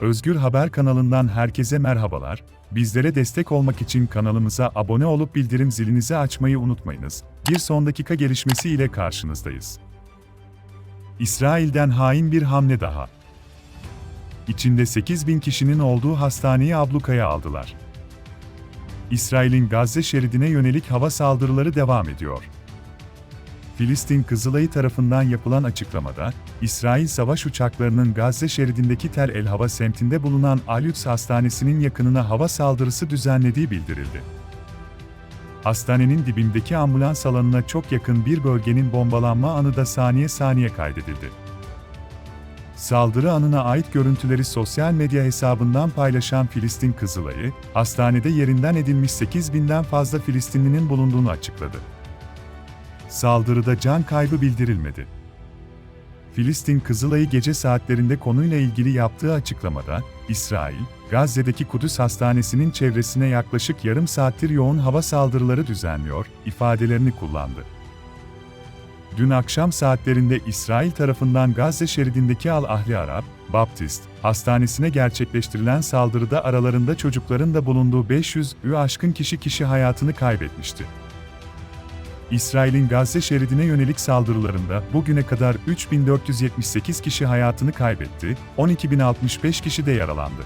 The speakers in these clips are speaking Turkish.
Özgür Haber kanalından herkese merhabalar. Bizlere destek olmak için kanalımıza abone olup bildirim zilinizi açmayı unutmayınız. Bir son dakika gelişmesi ile karşınızdayız. İsrail'den hain bir hamle daha. İçinde 8 bin kişinin olduğu hastaneyi ablukaya aldılar. İsrail'in Gazze şeridine yönelik hava saldırıları devam ediyor. Filistin Kızılayı tarafından yapılan açıklamada, İsrail savaş uçaklarının Gazze şeridindeki Tel El Hava semtinde bulunan Al-Quds Hastanesi'nin yakınına hava saldırısı düzenlediği bildirildi. Hastanenin dibindeki ambulans alanına çok yakın bir bölgenin bombalanma anı da saniye saniye kaydedildi. Saldırı anına ait görüntüleri sosyal medya hesabından paylaşan Filistin Kızılayı, hastanede yerinden edilmiş 8 binden fazla Filistinlinin bulunduğunu açıkladı. Saldırıda can kaybı bildirilmedi. Filistin Kızılayı gece saatlerinde konuyla ilgili yaptığı açıklamada, İsrail, Gazze'deki Kudüs Hastanesi'nin çevresine yaklaşık yarım saattir yoğun hava saldırıları düzenliyor, ifadelerini kullandı. Dün akşam saatlerinde İsrail tarafından Gazze şeridindeki Al-Ahli Arap, Baptist, hastanesine gerçekleştirilen saldırıda aralarında çocukların da bulunduğu 500'ü aşkın kişi kişi hayatını kaybetmişti. İsrail'in Gazze şeridine yönelik saldırılarında bugüne kadar 3478 kişi hayatını kaybetti, 12065 kişi de yaralandı.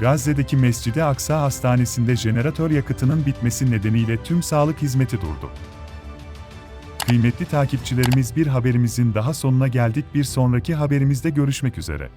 Gazze'deki Mescid-i Aksa Hastanesi'nde jeneratör yakıtının bitmesi nedeniyle tüm sağlık hizmeti durdu. Kıymetli takipçilerimiz bir haberimizin daha sonuna geldik. Bir sonraki haberimizde görüşmek üzere.